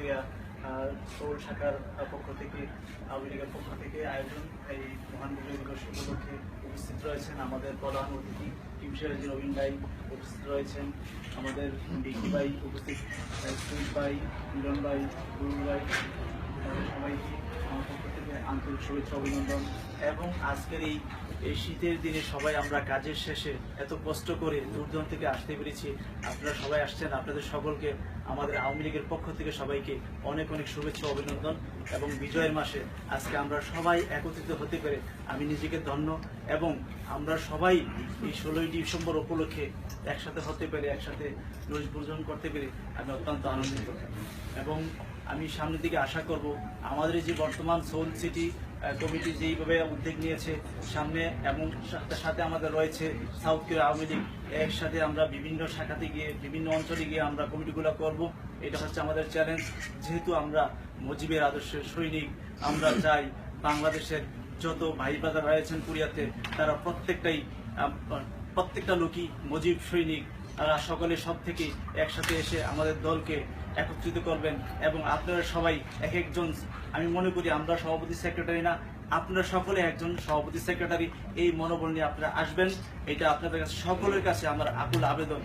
সাতক্ষীরা সৌর শাখার পক্ষ থেকে, আওয়ামী লীগের পক্ষ থেকে আয়োজন। এই মহান বিজয় দিবস উপলক্ষে উপস্থিত রয়েছেন আমাদের প্রধান অতিথি কিমশিরাজি রবীন ভাই উপস্থিত রয়েছেন। আমাদের বিকি ভাই উপস্থিত সুইট ভাই, মিলন ভাই, গুরু ভাই সবাইকে আমার পক্ষ থেকে আন্তরিক শুভেচ্ছা, অভিনন্দন। এবং আজকের এই এই শীতের দিনে সবাই আমরা কাজের শেষে এত কষ্ট করে দূরদূরান্ত থেকে আসতে পেরেছি। আপনারা সবাই আসছেন, আপনাদের সকলকে, আমাদের আওয়ামী লীগের পক্ষ থেকে সবাইকে অনেক অনেক শুভেচ্ছা, অভিনন্দন। এবং বিজয়ের মাসে আজকে আমরা সবাই একত্রিত হতে পেরে আমি নিজেকে ধন্য। এবং আমরা সবাই এই ষোলোই ডিসেম্বর উপলক্ষে একসাথে হতে পেরে, একসাথে ভোজন করতে পেরে আমি অত্যন্ত আনন্দিত। এবং আমি সামনের দিকে আশা করব। আমাদের যে বর্তমান সোল সিটি কমিটি যেইভাবে উদ্যোগ নিয়েছে, সামনে এবং সাথে আমাদের রয়েছে সাউথ কোরিয়া আওয়ামী লীগ একসাথে আমরা বিভিন্ন শাখাতে গিয়ে, বিভিন্ন অঞ্চলে গিয়ে আমরা কমিটিগুলো করব। এটা হচ্ছে আমাদের চ্যালেঞ্জ যেহেতু আমরা মুজিবের আদর্শের সৈনিক, আমরা চাই বাংলাদেশের যত ভাই ব্রাদার রয়েছেন কোরিয়াতে তারা প্রত্যেকটাই প্রত্যেকটা লোকই মুজিব সৈনিক। তারা সকলে সব থেকে একসাথে এসে আমাদের দলকে একত্রিত করবেন এবং আপনারা সবাই এক একজন, আমি মনে করি আমরা সভাপতি সেক্রেটারি না, আপনারা সকলে একজন সভাপতি সেক্রেটারি, এই মনোবল নিয়ে আপনারা আসবেন। এটা আপনাদের কাছে, সকলের কাছে আমার আকুল আবেদন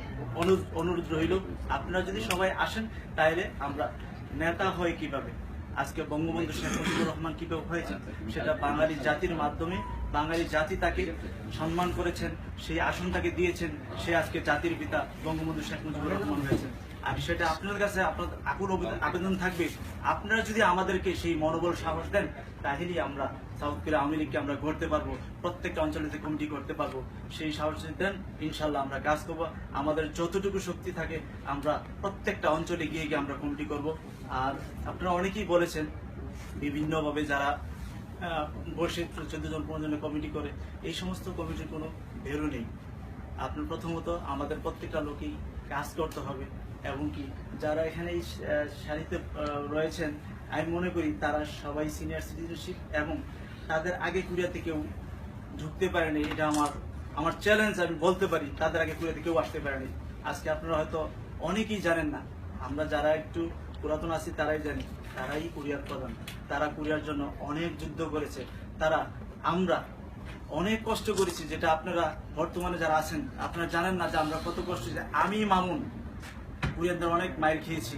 অনুরোধ রইল। আপনারা যদি সবাই আসেন, তাহলে আমরা নেতা হয় কীভাবে? আজকে বঙ্গবন্ধু শেখ মুজিবুর রহমান কীভাবে হয়েছেন? সেটা বাঙালি জাতির মাধ্যমে, বাঙালি জাতি তাকে সম্মান করেছেন, সেই আসনটাকে দিয়েছেন, সে আজকে জাতির পিতা বঙ্গবন্ধু শেখ মুজিবুর রহমান হয়েছেন। আর সেটা আপনাদের কাছে আপনার আবেদন থাকবে। আপনারা যদি আমাদেরকে সেই মনোবল সাহস দেন, তাহলেই আমরা সাউথ কোরিয়া আওয়ামী লীগকে আমরা গড়তে পারব, প্রত্যেকটা অঞ্চলে কমিটি করতে পারব। সেই সাহস যদি দেন ইনশাল্লাহ আমরা কাজ করব। আমাদের যতটুকু শক্তি থাকে, আমরা প্রত্যেকটা অঞ্চলে গিয়ে গিয়ে আমরা কমিটি করব। আর আপনারা অনেকেই বলেছেন, বিভিন্নভাবে যারা বসে চোদ্দ জন, পনেরো জনের কমিটি করে, এই সমস্ত কমিটির কোনো ভ্যালু নেই। আপনার প্রথমত আমাদের প্রত্যেকটা লোকেই কাজ করতে হবে। এবং কি যারা এখানে সারিতে রয়েছেন, আমি মনে করি তারা সবাই সিনিয়র সিটিজেনশিপ এবং তাদের আগে কুড়িয়াতে কেউ ঢুকতে পারেনি, এটা আমার আমার চ্যালেঞ্জ আমি বলতে পারি, তাদের আগে কুড়িয়াতে কেউ আসতে পারেনি। আজকে আপনারা হয়তো অনেকেই জানেন না, আমরা যারা একটু পুরাতন আছি তারাই জানি, তারাই কুরিয়ার প্রধান। তারা কুরিয়ার জন্য অনেক যুদ্ধ করেছে। তারা, আমরা অনেক কষ্ট করেছি, যেটা আপনারা বর্তমানে যারা আছেন, আপনারা জানেন না যে আমরা কত কষ্ট আমি মামুন কুরিয়ারদের অনেক মাইর খেয়েছি।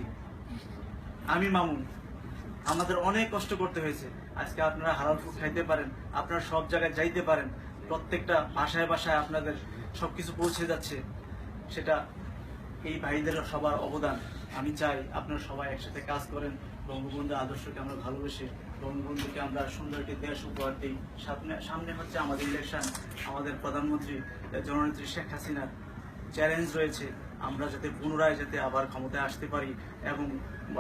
আমি মামুন, আমাদের অনেক কষ্ট করতে হয়েছে। আজকে আপনারা হালাল ফুড খাইতে পারেন, আপনারা সব জায়গায় যাইতে পারেন, প্রত্যেকটা বাসায় বাসায় আপনাদের সব কিছু পৌঁছে যাচ্ছে। সেটা এই ভাইদের সবার অবদান। আমি চাই আপনারা সবাই একসাথে কাজ করেন বঙ্গবন্ধু আদর্শকে আমরা ভালোবেসে, বঙ্গবন্ধুকে আমরা সুন্দর একটি দেশ উপহার দিই। সামনে সামনে হচ্ছে আমাদের ইলেকশন, আমাদের প্রধানমন্ত্রী, জননেত্রী শেখ হাসিনার চ্যালেঞ্জ রয়েছে। আমরা যাতে পুনরায় যাতে আবার ক্ষমতায় আসতে পারি এবং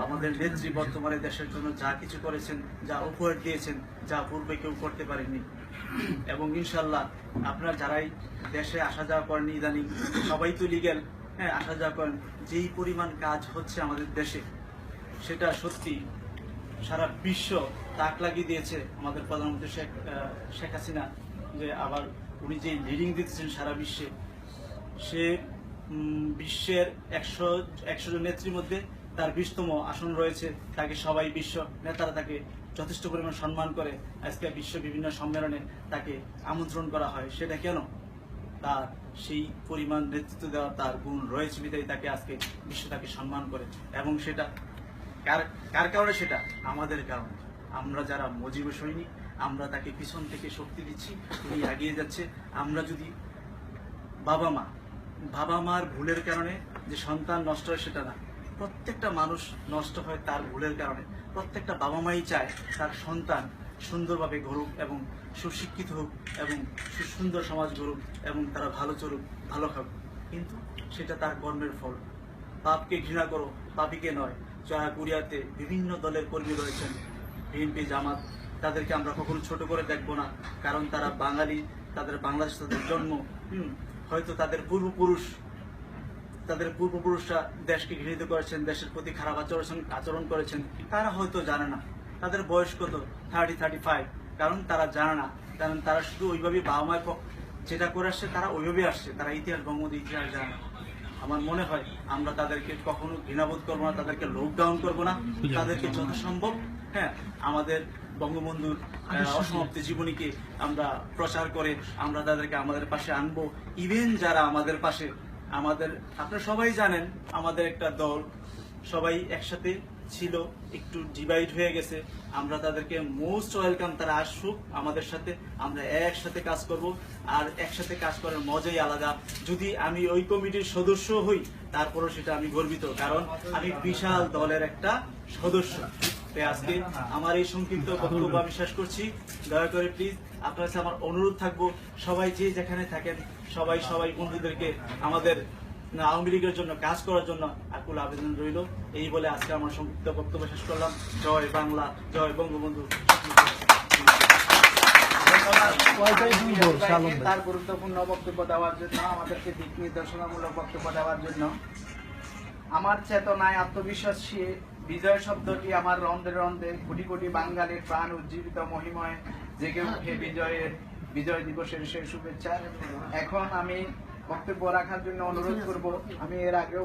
আমাদের নেত্রী বর্তমানে দেশের জন্য যা কিছু করেছেন, যা উপহার দিয়েছেন, যা পূর্বে কেউ করতে পারেননি। এবং ইনশাল্লাহ আপনারা যারাই দেশে আসা যাওয়া করেন ইদানিং, সবাই তো লিগেল হ্যাঁ আসা যাওয়া করেন। যেই পরিমাণ কাজ হচ্ছে আমাদের দেশে, সেটা সত্যি সারা বিশ্ব তাক লাগিয়ে দিয়েছে আমাদের প্রধানমন্ত্রী শেখ শেখ হাসিনা যে আবার উনি যে লিডিং দিতেছেন সারা বিশ্বে, সে বিশ্বের একশো একশো জন নেত্রীর মধ্যে তার বিশতম আসন রয়েছে। তাকে সবাই বিশ্ব নেতারা তাকে যথেষ্ট পরিমাণ সম্মান করে। আজকে বিশ্ব বিভিন্ন সম্মেলনে তাকে আমন্ত্রণ করা হয়। সেটা কেন? তার সেই পরিমাণ নেতৃত্ব দেওয়া তার গুণ রয়েছে বিধায় তাকে আজকে বিশ্ব তাকে সম্মান করে। এবং সেটা কার কার কারণে সেটা? আমাদের কারণে। আমরা যারা মজিব সৈনিক, আমরা তাকে পিছন থেকে শক্তি দিচ্ছি, উনি এগিয়ে যাচ্ছে। আমরা যদি বাবা মা বাবা মার ভুলের কারণে যে সন্তান নষ্ট হয় সেটা না। প্রত্যেকটা মানুষ নষ্ট হয় তার ভুলের কারণে। প্রত্যেকটা বাবা মাই চায় তার সন্তান সুন্দরভাবে ঘুরুক এবং সুশিক্ষিত হোক এবং সুন্দর সমাজ গড়ুক এবং তারা ভালো চলুক, ভালো খাক। কিন্তু সেটা তার কর্মের ফল। পাপকে ঘৃণা করো পাপিকে নয়। যারা কুরিয়াতে বিভিন্ন দলের কর্মী রয়েছেন। বিএনপি, জামাত, তাদেরকে আমরা কখনো ছোট করে দেখব না, কারণ তারা বাঙালি, তাদের বাংলাদেশ তাদের জন্ম। হয়তো তাদের পূর্বপুরুষ, তাদের পূর্বপুরুষরা দেশকে ঘৃণিত করেছেন, দেশের প্রতি খারাপ আচরণ আচরণ করেছেন, তারা হয়তো জানে না। তাদের বয়স কত? থার্টি থার্টি ফাইভ কারণ তারা জানে না। কারণ তারা শুধু ওইভাবেই বাবা মায়ের যেটা করে আসছে তারা ওইভাবেই আসছে। তারা ইতিহাস, বঙ্গবন্ধু ইতিহাস জানে না। আমার মনে হয় আমরা তাদেরকে কখনো ঘৃণাবোধ করব না, তাদেরকে লকডাউন করব না। তাদেরকে যথাসম্ভব হ্যাঁ আমাদের বঙ্গবন্ধুর অসমাপ্তি জীবনীকে আমরা প্রচার করে আমরা তাদেরকে আমাদের পাশে আনব। ইভেন যারা আমাদের পাশে আমাদের আপনারা সবাই জানেন আমাদের একটা দল সবাই একসাথে ছিল একটু ডিভাইড হয়ে গেছে। আমরা তাদেরকে মোস্ট ওয়েলকাম তারা আসুক আমাদের সাথে আমরা একসাথে কাজ করব। আর একসাথে কাজ করার মজাই আলাদা। যদি আমি ওই কমিটির সদস্য হই তারপরও সেটা আমি গর্বিত। কারণ আমি বিশাল দলের একটা সদস্য। তাই আজকে আমার এই সংক্ষিপ্ত বক্তব্য আমি শেষ করছি। দয়া করে প্লিজ আপনার কাছে আমার অনুরোধ থাকব সবাই যে যেখানে থাকেন সবাই সবাই বন্ধুদেরকে আমাদের আওয়ামী লীগের জন্য কাজ করার জন্য আকুল আবেদন রইল। এই বলে আজকে আমার সংক্ষিপ্ত বক্তব্য শেষ করলাম। জয় বাংলা জয় বঙ্গবন্ধু। তার গুরুত্বপূর্ণ বক্তব্য দেওয়ার জন্য আমাদেরকে দিক নির্দেশনামূলক বক্তব্য দেওয়ার জন্য। আমার চেতনায় আত্মবিশ্বাস বিজয় শব্দটি আমার রন্ধে রন্ধে কোটি কোটি বাঙালির প্রাণ উজ্জীবিত মহিময় জেগে উঠে বিজয়ের, বিজয় দিবসের সেই শুভেচ্ছা। এখন আমি বক্তব্য রাখার জন্য অনুরোধ করব। আমি এর আগেও